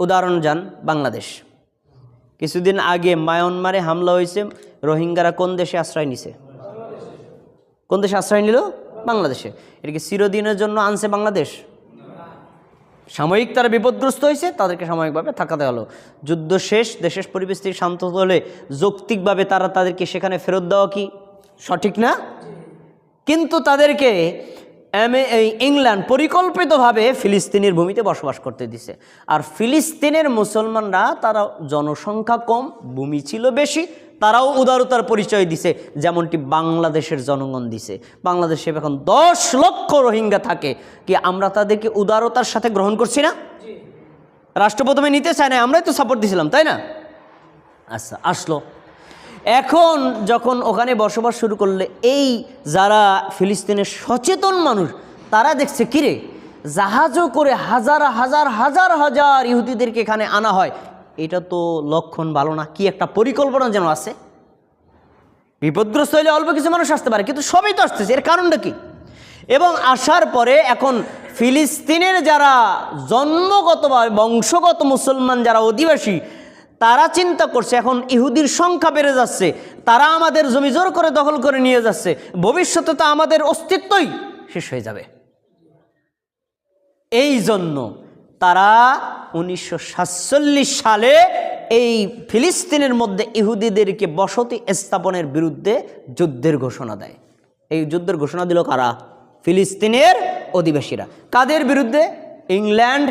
উদাহরণ যান, বাংলাদেশ। কিছুদিন আগে মায়ানমারে হামলা হয়েছে, রোহিঙ্গারা কোন দেশে আশ্রয় নিছে? কোন দেশে আশ্রয় নিল? বাংলাদেশে। এটা কি চিরদিনের জন্য আনছে বাংলাদেশ? সাময়িক তারা বিপদগ্রস্ত হয়েছে, তাদেরকে সাময়িকভাবে থাকাতে হলো। যুদ্ধ শেষ, দেশের পরিস্থিতি শান্ত হলে যৌক্তিকভাবে তারা তাদেরকে সেখানে ফেরত দেওয়া কি? সঠিক না? কিন্তু তাদেরকে ইংল্যান্ড পরিকল্পিতভাবে ফিলিস্তিনের ভূমিতে বসবাস করতে দিছে। আর ফিলিস্তিনের মুসলমানরা তারা জনসংখ্যা কম ভূমি ছিল বেশি তারাও উদারতার পরিচয় দিছে যেমনটি বাংলাদেশের জনগণ দিছে। বাংলাদেশে এখন দশ লক্ষ রোহিঙ্গা থাকে। কি আমরা তাদেরকে উদারতার সাথে গ্রহণ করছি না? রাষ্ট্র প্রথমে নিতে চায় না আমরাই তো সাপোর্ট দিছিলাম তাই না? আচ্ছা আসলো। এখন যখন ওখানে বসবাস শুরু করলে, এই যারা ফিলিস্তিনের সচেতন মানুষ, তারা দেখছে, কিরে, জাহাজও করে হাজার হাজার হাজার হাজার ইহুদিদেরকে এখানে আনা হয়। এটা তো লক্ষণ ভালো না, কি একটা পরিকল্পনা যেন আছে। বিপদগ্রস্ত হলে অল্প কিছু মানুষ আসতে পারে, কিন্তু সবই তো আসতেছে, এর কারণটা কি? এবং আসার পরে এখন ফিলিস্তিনের যারা জন্মগতভাবে বংশগত মুসলমান, যারা অধিবাসী তারা চিন্তা করছে, এখন ইহুদির সংখ্যা বেড়ে যাচ্ছে, তারা আমাদের জমি জোর করে দখল করে নিয়ে যাচ্ছে, ভবিষ্যতে তো আমাদের অস্তিত্বই শেষ হয়ে যাবে। এই জন্য তারা উনিশশো সাতচল্লিশ সালে এই ফিলিস্তিনের মধ্যে ইহুদিদেরকে বসতি স্থাপনের বিরুদ্ধে যুদ্ধের ঘোষণা দেয়। এই যুদ্ধের ঘোষণা দিল কারা? ফিলিস্তিনের অধিবাসীরা। কাদের বিরুদ্ধে? ইংল্যান্ড,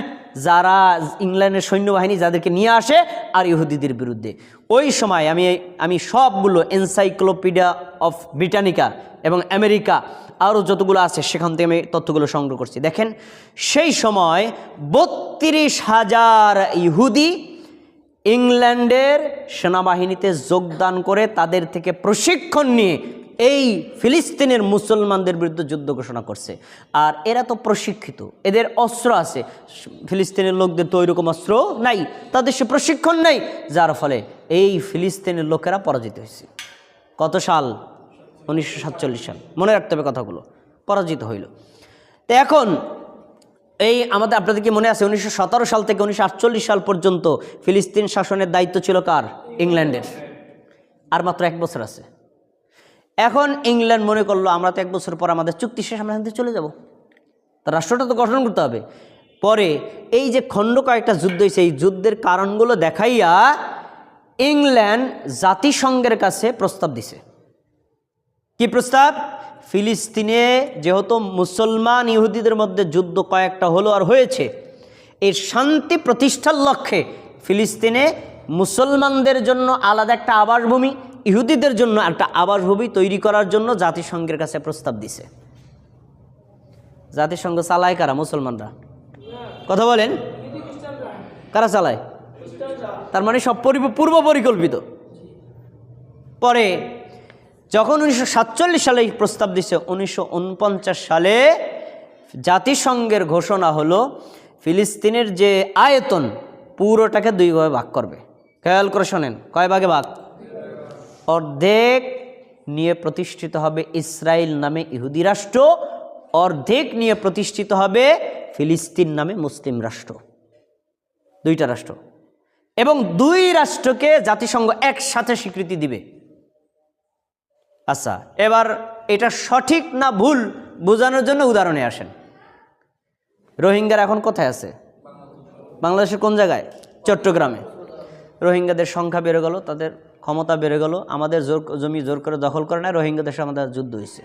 যারা ইংল্যান্ডের সৈন্যবাহিনী যাদেরকে নিয়ে আসে আর ইহুদিদের বিরুদ্ধে। ওই সময় আমি আমি সবগুলো এনসাইক্লোপিডিয়া অফ ব্রিটানিকা এবং আমেরিকা আরও যতগুলো আছে, সেখান থেকে আমি তথ্যগুলো সংগ্রহ করছি। দেখেন, সেই সময় বত্রিশ হাজার ইহুদি ইংল্যান্ডের সেনাবাহিনীতে যোগদান করে তাদের থেকে প্রশিক্ষণ নিয়ে এই ফিলিস্তিনের মুসলমানদের বিরুদ্ধে যুদ্ধ ঘোষণা করছে। আর এরা তো প্রশিক্ষিত, এদের অস্ত্র আছে। ফিলিস্তিনের লোকদের তো ওইরকম অস্ত্র নাই, তাদের সে প্রশিক্ষণ নেই। যার ফলে এই ফিলিস্তিনের লোকেরা পরাজিত হয়েছে। কত সাল? উনিশশো সাতচল্লিশ সাল। মনে রাখতে হবে কথাগুলো। পরাজিত হইল। তো এখন এই আমাদের আপনাদের কি মনে আছে, উনিশশো সতেরো সাল থেকে উনিশশো আটচল্লিশ সাল পর্যন্ত ফিলিস্তিন শাসনের দায়িত্ব ছিল কার? ইংল্যান্ডের। আর মাত্র এক বছর আছে। এখন ইংল্যান্ড মনে করল, আমরা তো এক বছর পর আমাদের চুক্তি শেষ, আমরা এখান চলে যাব। তা রাষ্ট্রটা তো গঠন করতে হবে। পরে এই যে খণ্ড কয়েকটা যুদ্ধ হয়েছে, এই যুদ্ধের কারণগুলো দেখাইয়া ইংল্যান্ড জাতিসংঘের কাছে প্রস্তাব দিছে। কি প্রস্তাব? ফিলিস্তিনে যেহেতু মুসলমান ইহুদিদের মধ্যে যুদ্ধ কয়েকটা হলো আর হয়েছে, এর শান্তি প্রতিষ্ঠার লক্ষ্যে ফিলিস্তিনে মুসলমানদের জন্য আলাদা একটা আবাসভূমি ইহুদিদের জন্য একটা আবাসভূমি তৈরি করার জন্য জাতিসংঘের কাছে প্রস্তাব দিছে। জাতিসংঘ চালায় কারা মুসলমানরা? কথা বলেন। কারা চালায়? তার মানে সব পরি- পূর্ব পরিকল্পিত। পরে যখন উনিশশো সাতচল্লিশ সালে প্রস্তাব দিছে, উনিশশো উনপঞ্চাশ সালে জাতিসংঘের ঘোষণা হলো, ফিলিস্তিনের যে আয়তন পুরোটাকে দুই ভাগে ভাগ করবে। খেয়াল করে শোনেন, কয় ভাগে ভাগ? অর্ধেক নিয়ে প্রতিষ্ঠিত হবে ইসরায়েল নামে ইহুদি রাষ্ট্র, অর্ধেক নিয়ে প্রতিষ্ঠিত হবে ফিলিস্তিন নামে মুসলিম রাষ্ট্র। দুইটা রাষ্ট্র। এবং দুই রাষ্ট্রকে জাতিসংঘ একসাথে স্বীকৃতি দিবে। আচ্ছা এবার এটা সঠিক না ভুল বোঝানোর জন্য উদাহরণে আসেন। রোহিঙ্গারা এখন কোথায় আছে? বাংলাদেশের কোন জায়গায়? চট্টগ্রামে। রোহিঙ্গাদের সংখ্যা বেড়ে গেল, তাদের ক্ষমতা বেড়ে গেল, আমাদের জোর জমি জোর করে দখল করে নেয় রোহিঙ্গাদের সাথে আমাদের যুদ্ধ হয়েছে।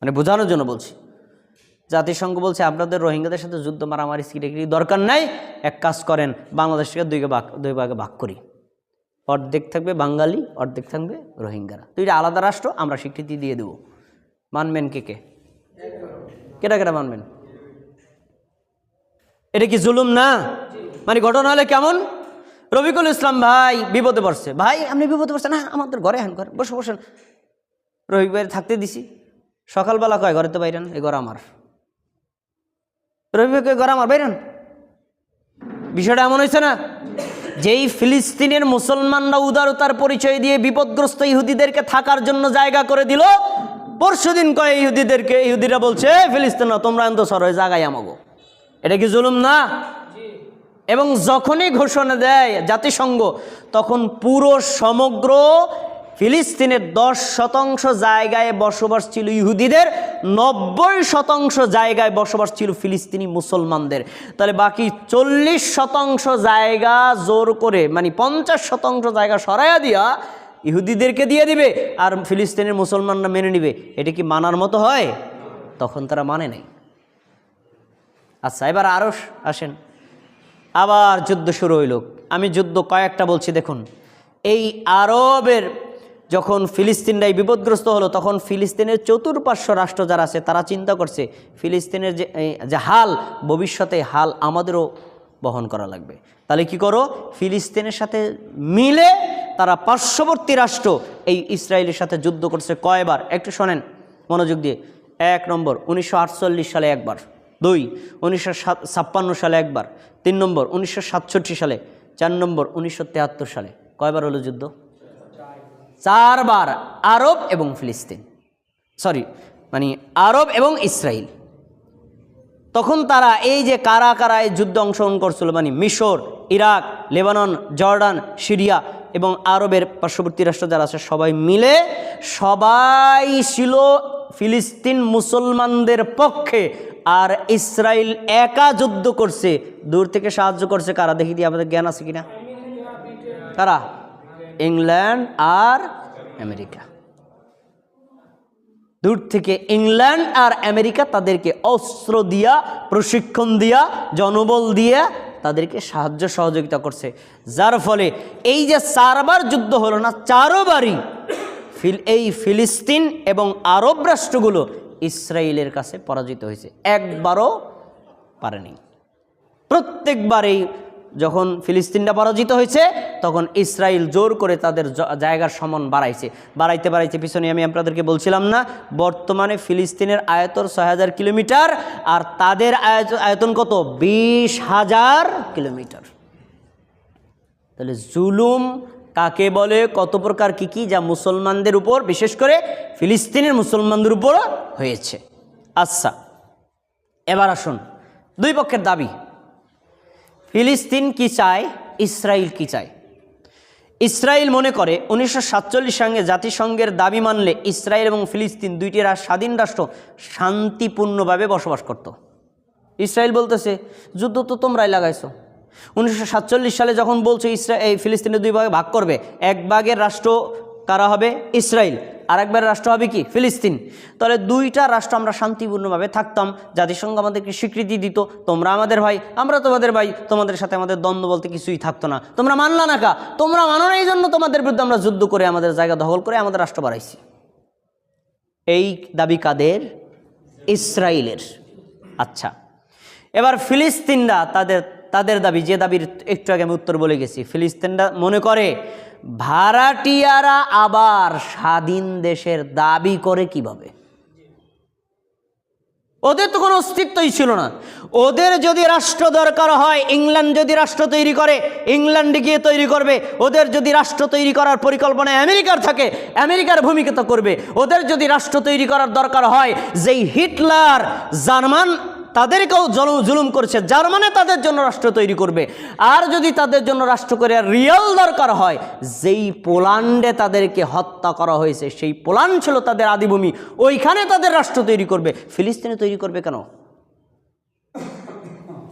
মানে বোঝানোর জন্য বলছি। জাতিসংঘ বলছে, আপনাদের রোহিঙ্গাদের সাথে যুদ্ধ মারামারি সিকিটি দরকার নাই। এক কাজ করেন, বাংলাদেশকে দুই ভাগ, দুই ভাগে ভাগ করি। অর্ধেক থাকবে বাঙালি, অর্ধেক থাকবে রোহিঙ্গারা। দুইটা আলাদা রাষ্ট্র, আমরা স্বীকৃতি দিয়ে দেব। মানবেন কে কে? কেটা কেটা মানবেন? এটা কি জুলুম না? মানে ঘটনা হলে কেমন? রবিকুল ইসলাম ভাই বিপদে পড়ছে। ভাই, আপনি বিপদে পড়ছেন? না, আমাদের ঘরে হ্যান ঘরে বসে, বসেন। রবি ভাই থাকতে দিছি। সকালবেলা কয়, ঘরে তো বাইরেন? এই ঘর আমার। রবি ভাই ঘর আমার, বাইরেন? বিষয়টা এমন হয়েছে না, যেই ফিলিস্তিনের মুসলমানরা উদারতার পরিচয় দিয়ে বিপদগ্রস্ত ইহুদিদেরকে থাকার জন্য জায়গা করে দিল পরশুদিন কয়ে ইহুদিদেরকে? ইহুদিরা বলছে ফিলিস্তিন তোমরা এত সর জায়গায় আমাগো। এটা কি জুলুম না? এবং যখনই ঘোষণা দেয় জাতিসংঘ, তখন পুরো সমগ্র ফিলিস্তিনের দশ শতাংশ জায়গায় বসবাস ছিল ইহুদিদের, নব্বই শতাংশ জায়গায় বসবাস ছিল ফিলিস্তিনি মুসলমানদের। তাহলে বাকি চল্লিশ শতাংশ জায়গা জোর করে মানে পঞ্চাশ শতাংশ জায়গা সরাইয়া দিয়া ইহুদিদেরকে দিয়ে দিবে আর ফিলিস্তিনের মুসলমানরা মেনে নিবে। এটা কি মানার মতো হয়? তখন তারা মানে নাই। আচ্ছা এবার আরও আসেন। আবার যুদ্ধ শুরু হইল। আমি যুদ্ধ কয়েকটা বলছি, দেখুন। এই আরবের যখন ফিলিস্তিনরাই বিপদগ্রস্ত হলো, তখন ফিলিস্তিনের চতুর্পার্শ্ব রাষ্ট্র যারা আছে, তারা চিন্তা করছে, ফিলিস্তিনের যে যে হাল, ভবিষ্যতে হাল আমাদেরও বহন করা লাগবে। তাহলে কি করো? ফিলিস্তিনের সাথে মিলে তারা পার্শ্ববর্তী রাষ্ট্র, এই ইসরায়েলের সাথে যুদ্ধ করছে কয়বার? একটু শোনেন মনোযোগ দিয়ে। এক নম্বর, উনিশশো আটচল্লিশ সালে একবার। দুই, উনিশশো ছাপ্পান্ন সালে একবার। তিন নম্বর, উনিশশো সাতষট্টি সালে। চার নম্বর, উনিশশো সালে। কয়বার হলো যুদ্ধ? চারবার, আরব এবং ফিলিস্তিন। সরি মানে আরব এবং ইসরায়েল তখন তারা এই যে কারা কারা এই যুদ্ধে অংশগ্রহণ করছিল মানে মিশর, ইরাক, লেবানন, জর্ডান, সিরিয়া এবং আরবের পার্শ্ববর্তী রাষ্ট্র যারা আছে, সবাই মিলে সবাই ছিল ফিলিস্তিন মুসলমানদের পক্ষে আর ইসরায়েল একা যুদ্ধ করছে। দূর থেকে সাহায্য করছে কারা? দেখি দিয়ে আমাদের জ্ঞান আছে কিনা। কারা? ইংল্যান্ড আর আমেরিকা। দূর থেকে ইংল্যান্ড আর আমেরিকা তাদেরকে অস্ত্র দিয়া, প্রশিক্ষণ দিয়া, জনবল দিয়া তাদেরকে সাহায্য সহযোগিতা করছে। যার ফলে এই যে চারবার যুদ্ধ হলো না, চারোবারই ফিল এই ফিলিস্তিন এবং আরব রাষ্ট্রগুলো ইসরায়েলের কাছে পরাজিত হয়েছে। একবারও পারেনি। প্রত্যেকবারেই যখন ফিলিস্তিনটা পরাজিত হয়েছে, তখন ইসরায়েল জোর করে তাদের জায়গার সমন বাড়াইছে। বাড়াইতে বাড়াইতে পিছনে আমি আপনাদেরকে বলছিলাম না, বর্তমানে ফিলিস্তিনের আয়তন ছয় হাজার কিলোমিটার, আর তাদের আয়ত- আয়তন কত? বিশ হাজার কিলোমিটার। তাহলে জুলুম কাকে বলে, কত প্রকার কি কি, যা মুসলমানদের উপর, বিশেষ করে ফিলিস্তিনের মুসলমানদের উপর হয়েছে। আচ্ছা এবার আসুন, দুই পক্ষের দাবি। ফিলিস্তিন কি চায় ইসরায়েল কি চায়? ইসরায়েল মনে করে উনিশশো সাতচল্লিশ সঙ্গে জাতিসংঘের দাবি মানলে ইসরায়েল এবং ফিলিস্তিন দুইটি স্বাধীন রাষ্ট্র, শান্তিপূর্ণভাবে বসবাস করত। ইসরায়েল বলতেছে, যুদ্ধ তো তোমরাই লাগাইছো। উনিশশো সাতচল্লিশ সালে যখন বলছে ইসরা, এই ফিলিস্তিনের দুই ভাগে ভাগ করবে, এক ভাগের রাষ্ট্র কারা হবে? ইসরায়েল আর একবার রাষ্ট্র হবে কি? ফিলিস্তিন। তাহলে দুইটা রাষ্ট্র আমরা শান্তিপূর্ণভাবে থাকতাম, জাতিসংঘ আমাদেরকে স্বীকৃতি দিত, তোমরা আমাদের ভাই, আমরা তোমাদের ভাই, তোমাদের সাথে আমাদের দ্বন্দ্ব বলতে কিছুই থাকতো না। তোমরা মানলা না কা? তোমরা মানো না এই জন্য তোমাদের বিরুদ্ধে আমরা যুদ্ধ করে আমাদের জায়গা দখল করে আমাদের রাষ্ট্র বাড়াইছি এই দাবি কাদের? ইসরায়েলের আচ্ছা। এবার ফিলিস্তিনরা তাদের তাদের দাবি, যে দাবির একটু আগে আমি উত্তর বলে গেছি। ফিলিস্তিনরা মনে করে, ভাড়াটিয়ারা আবার স্বাধীন দেশের দাবি করে কীভাবে? ওদের তো কোনো অস্তিত্বই ছিল না। ওদের যদি রাষ্ট্র দরকার হয়, ইংল্যান্ড যদি রাষ্ট্র তৈরি করে, ইংল্যান্ডে গিয়ে তৈরি করবে। ওদের যদি রাষ্ট্র তৈরি করার পরিকল্পনা আমেরিকার থাকে, আমেরিকার ভূমিকা তো করবে। ওদের যদি রাষ্ট্র তৈরি করার দরকার হয়, যেই হিটলার জার্মান তাদেরকেও জল- জুলুম করছে, যার মানে তাদের জন্য রাষ্ট্র তৈরি করবে। আর যদি তাদের জন্য রাষ্ট্র করে রিয়াল দরকার হয়, যেই পোল্যান্ডে তাদেরকে হত্যা করা হয়েছে, সেই পোল্যান্ড ছিল তাদের আদিভূমি, ওইখানে তাদের রাষ্ট্র তৈরি করবে। ফিলিস্তিনে তৈরি করবে কেন?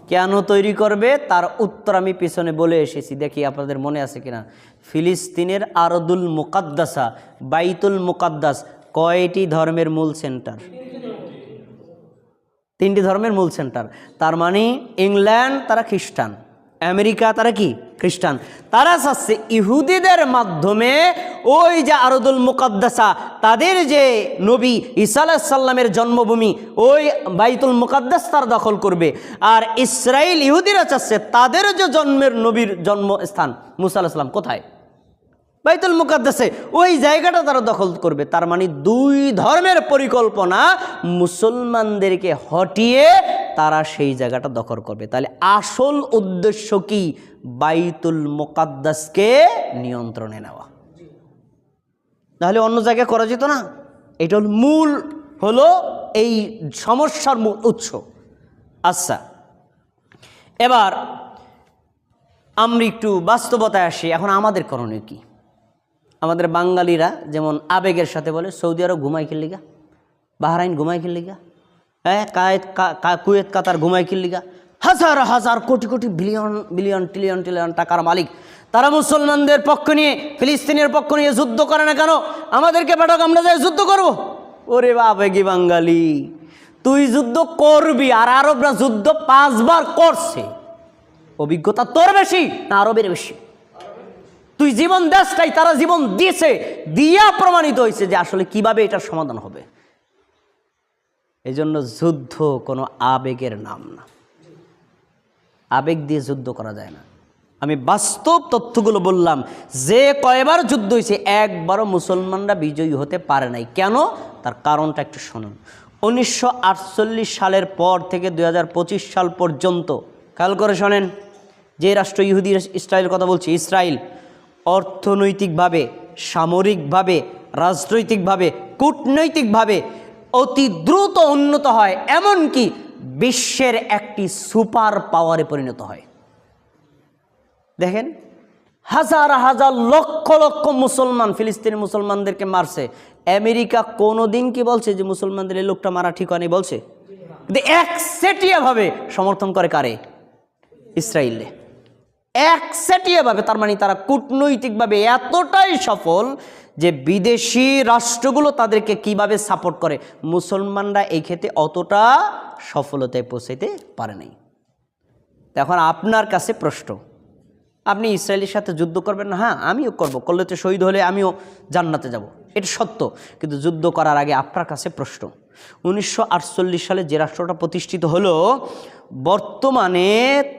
কেন তৈরি করবে? তার উত্তর আমি পিছনে বলে এসেছি, দেখি আপনাদের মনে আছে কিনা। ফিলিস্তিনের আরদুল মুকাদ্দাসা, বাইতুল মুকাদ্দাস কয়টি ধর্মের মূল সেন্টার? তিনটি ধর্মের মূল সেন্টার। তার মানে ইংল্যান্ড তারা খ্রিস্টান, আমেরিকা তারা কি? খ্রিস্টান। তারা চাচ্ছে ইহুদিদের মাধ্যমে ওই যে আরদুল মুকাদ্দাসা, তাদের যে নবী ঈসা সাল্লামের জন্মভূমি, ওই বাইতুল মুকাদ্দাস তারা দখল করবে। আর ইসরায়েল ইহুদিরা চাচ্ছে তাদের যে জন্মের নবীর জন্মস্থান, মুসা আলাহিসাল্লাম কোথায়? বাইতুল মুকাদ্দাসে, ওই জায়গাটা তারা দখল করবে। তার মানে দুই ধর্মের পরিকল্পনা মুসলমানদেরকে হটিয়ে তারা সেই জায়গাটা দখল করবে। তাহলে আসল উদ্দেশ্য কি? বাইতুল মুকাদ্দাসকে নিয়ন্ত্রণে নেওয়া। তাহলে অন্য জায়গায় করা যেত না? এটা হল মূল, হলো এই সমস্যার মূল উৎস। আচ্ছা এবার আমরা একটু বাস্তবতায় আসি। এখন আমাদের করণীয় কি? আমাদের বাঙালিরা যেমন আবেগের সাথে বলে, সৌদি আরব ঘুমাই খেললিগা বাহরাইন ঘুমাই খেললিগা হ্যাঁ কায়েত কুয়েত, কাতার ঘুমাই খেললিগা হাজার হাজার, crore crore, billion billion, trillion trillion টাকার মালিক। তারা মুসলমানদের পক্ষ নিয়ে, ফিলিস্তিনের পক্ষ নিয়ে যুদ্ধ করে না কেন? আমাদেরকে পাঠক, আমরা যাই যুদ্ধ করব। ওরে আবেগি বাঙালি, তুই যুদ্ধ করবি আর আরবরা যুদ্ধ পাঁচবার করছে। অভিজ্ঞতা তোর বেশি না আরবের বেশি? তুই জীবন দেশটাই তারা জীবন দিয়েছে, দিয়া প্রমাণিত হয়েছে যে আসলে কীভাবে এটার সমাধান হবে। এই জন্য যুদ্ধ কোনো আবেগের নাম না। আবেগ দিয়ে যুদ্ধ করা যায় না। আমি বাস্তব তথ্যগুলো বললাম, যে কয়বার যুদ্ধ হয়েছে, একবারও মুসলমানরা বিজয়ী হতে পারে নাই। কেন? তার কারণটা একটু শুনুন। উনিশশো আটচল্লিশ সালের পর থেকে দুই হাজার পঁচিশ সাল পর্যন্ত, খেয়াল করে শোনেন, যে রাষ্ট্র ইহুদি ইসরায়েল কথা বলছি, ইসরায়েল অর্থনৈতিকভাবে, সামরিকভাবে, রাজনৈতিকভাবে, কূটনৈতিকভাবে অতি দ্রুত উন্নত হয়, এমনকি বিশ্বের একটি সুপার পাওয়ারে পরিণত হয়। দেখেন, হাজার হাজার লক্ষ লক্ষ মুসলমান, ফিলিস্তিনি মুসলমানদেরকে মারছে। আমেরিকা কোনো দিন কি বলছে যে মুসলমানদের এই লোকটা মারা ঠিক হয়নি? বলছে? একসেটিয়াভাবে সমর্থন করে কারে? ইসরায়েলে। একসেটিয়াভাবে তার মানে তারা কূটনৈতিকভাবে এতটাই সফল যে বিদেশি রাষ্ট্রগুলো তাদেরকে কীভাবে সাপোর্ট করে। মুসলমানরা এই ক্ষেত্রে অতটা সফলতায় পৌঁছাইতে পারে নাই। এখন আপনার কাছে প্রশ্ন, আপনি ইসরায়েলের সাথে যুদ্ধ করবেন না? হ্যাঁ আমিও করব। করলে তো শহীদ হলে আমিও জান্নাতে যাব। এটা সত্য, কিন্তু যুদ্ধ করার আগে আপনার কাছে প্রশ্ন উনিশশো আটচল্লিশ সালে যে রাষ্ট্রটা প্রতিষ্ঠিত হলো, বর্তমানে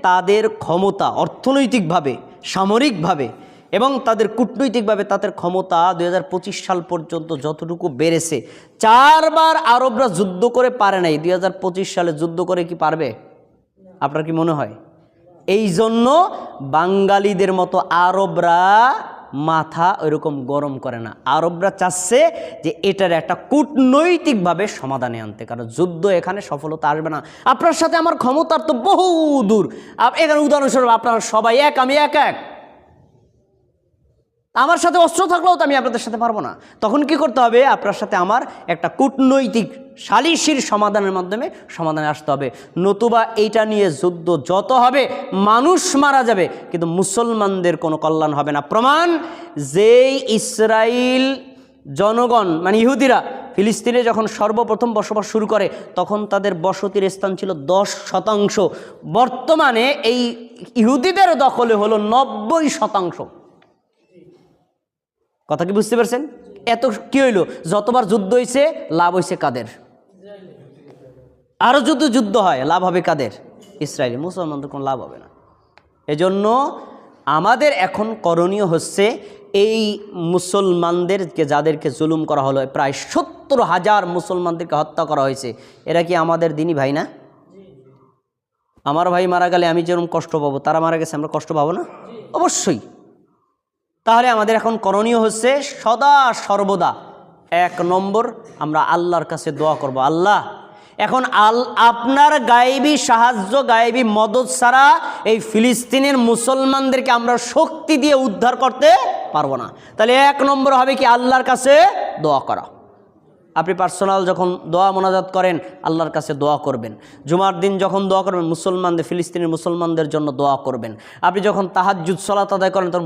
তাদের ক্ষমতা অর্থনৈতিকভাবে, সামরিকভাবে এবং তাদের কূটনৈতিকভাবে তাদের ক্ষমতা দুই হাজার পঁচিশ সাল পর্যন্ত যতটুকু বেড়েছে। চারবার আরবরা যুদ্ধ করে পারে নাই। দুই হাজার পঁচিশ সালে যুদ্ধ করে কি পারবে? আপনার কি মনে হয়? এই জন্য বাঙালিদের মতো আরবরা মাথা ওইরকম গরম করে না। আরবরা চাচ্ছে যে এটার একটা কূটনৈতিকভাবে সমাধানে আনতে, কারণ যুদ্ধ এখানে সফলতা আসবে না। আপনার সাথে আমার ক্ষমতার তো বহু দূর। এখানে উদাহরণস্বরূপ আপনারা সবাই এক, আমি এক এক। আমার সাথে অস্ত্র থাকলেও তো আমি আপনাদের সাথে পারব না। তখন কি করতে হবে? আপনার সাথে আমার একটা কূটনৈতিক সালিশির সমাধানের মাধ্যমে সমাধানে আসতে হবে। নতুবা এইটা নিয়ে যুদ্ধ যত হবে, মানুষ মারা যাবে, কিন্তু মুসলমানদের কোনো কল্যাণ হবে না। প্রমাণ, যেই ইসরায়েল জনগণ মানে ইহুদিরা ফিলিস্তিনে যখন সর্বপ্রথম বসবাস শুরু করে, তখন তাদের বসতির স্থান ছিল দশ শতাংশ। বর্তমানে এই ইহুদিদের দখলে হলো নব্বই শতাংশ। কথা কি বুঝতে পারছেন? এত কি হইল? যতবার যুদ্ধ হয়েছে লাভ হয়েছে কাদের? আরও যদি যুদ্ধ হয়, লাভ হবে কাদের? ইসরায়েলি মুসলমানদের কোনো লাভ হবে না। এজন্য আমাদের এখন করণীয় হচ্ছে, এই মুসলমানদেরকে, যাদেরকে জুলুম করা হলো, প্রায় সত্তর হাজার মুসলমানদেরকে হত্যা করা হয়েছে। এরা কি আমাদের দিনই ভাই না? আমার ভাই মারা গেলে আমি যেরকম কষ্ট পাবো, তারা মারা গেছে, আমরা কষ্ট পাবো না? অবশ্যই। তাহলে আমাদের এখন করণীয় হচ্ছে সদা সর্বদা এক নম্বর আমরা আল্লাহর কাছে দোয়া করব, আল্লাহ। এখন আল আপনার গায়েবী সাহায্য, গায়েবী মদত ছাড়া এই ফিলিস্তিনের মুসলমানদেরকে আমরা শক্তি দিয়ে উদ্ধার করতে পারব না। তাহলে এক নম্বর হবে কি আল্লাহর কাছে দোয়া করা। আপনি পার্সোনাল যখন দোয়া মোনাজাত করেন, আল্লাহর কাছে দোয়া করবেন। জুমার দিন যখন দোয়া করবেন, মুসলমানদের, ফিলিস্তিনের মুসলমানদের জন্য দোয়া করবেন। আপনি যখন তাহাজ্জুদ, সলাত আদায় করেন, তখন